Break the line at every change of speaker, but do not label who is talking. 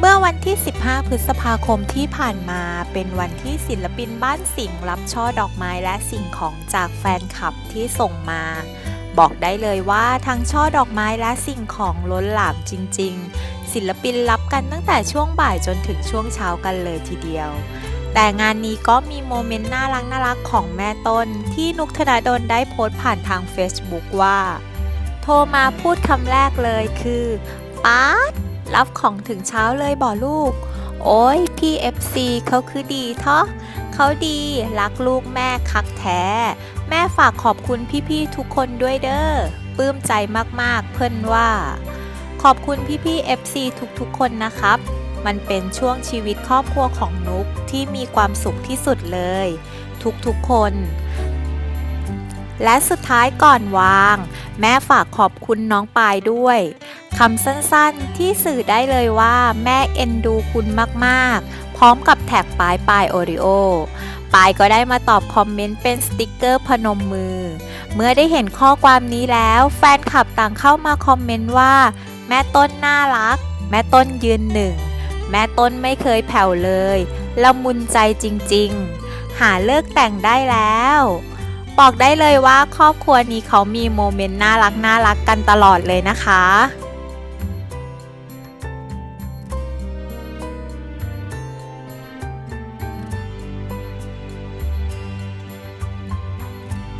เมื่อวันที่ 15 พฤษภาคมที่ผ่านมา เป็นวันที่ศิลปินบ้านสิงห์รับช่อดอกไม้และสิ่งของจากแฟนคลับที่ส่งมา บอกได้เลยว่าทั้งช่อดอกไม้และสิ่งของล้นหลามจริง ๆ ศิลปินรับกันตั้งแต่ช่วงบ่ายจนถึงช่วงเช้ากันเลยทีเดียว แต่งานนี้ก็มีโมเมนต์น่ารักน่ารักของแม่ต้น ที่นุกธนาดลได้โพสต์ผ่านทาง Facebook ว่า โทรมาพูดคำแรกเลยคือป๊าด รับของถึงเช้าเลยบ่ลูก โอ้ยพี่ FC เขาคือดีเทาะเขาดีรักลูกแม่คักแท้ แม่ฝากขอบคุณพี่ๆทุกคนด้วยเด้อปลื้มใจมากๆ เพิ่อนว่า ขอบคุณพี่ๆ FC ทุกๆ คนนะครับ มันเป็นช่วงชีวิตครอบครัวของนุกที่มีความสุขที่สุดเลย ทุกๆ คน และสุดท้ายก่อนวาง แม่ฝากขอบคุณน้องปายด้วย คำสั้นๆที่สื่อได้เลยว่าแม่เอ็นดูคุณมากๆ พร้อมกับแท็กปายปายโอริโอปายก็ได้มาตอบคอมเมนต์เป็นสติกเกอร์พนมมือ เมื่อได้เห็นข้อความนี้แล้ว แฟนคลับต่างเข้ามาคอมเมนต์ว่า แม่ต้นน่ารัก แม่ต้นยืนหนึ่ง แม่ต้นไม่เคยแผ่วเลยละมุนใจจริงๆ หาเลิกแต่งได้แล้ว บอกได้เลยว่าครอบครัวนี้เขามีโมเมนต์น่ารักน่ารักกันตลอดเลยนะคะ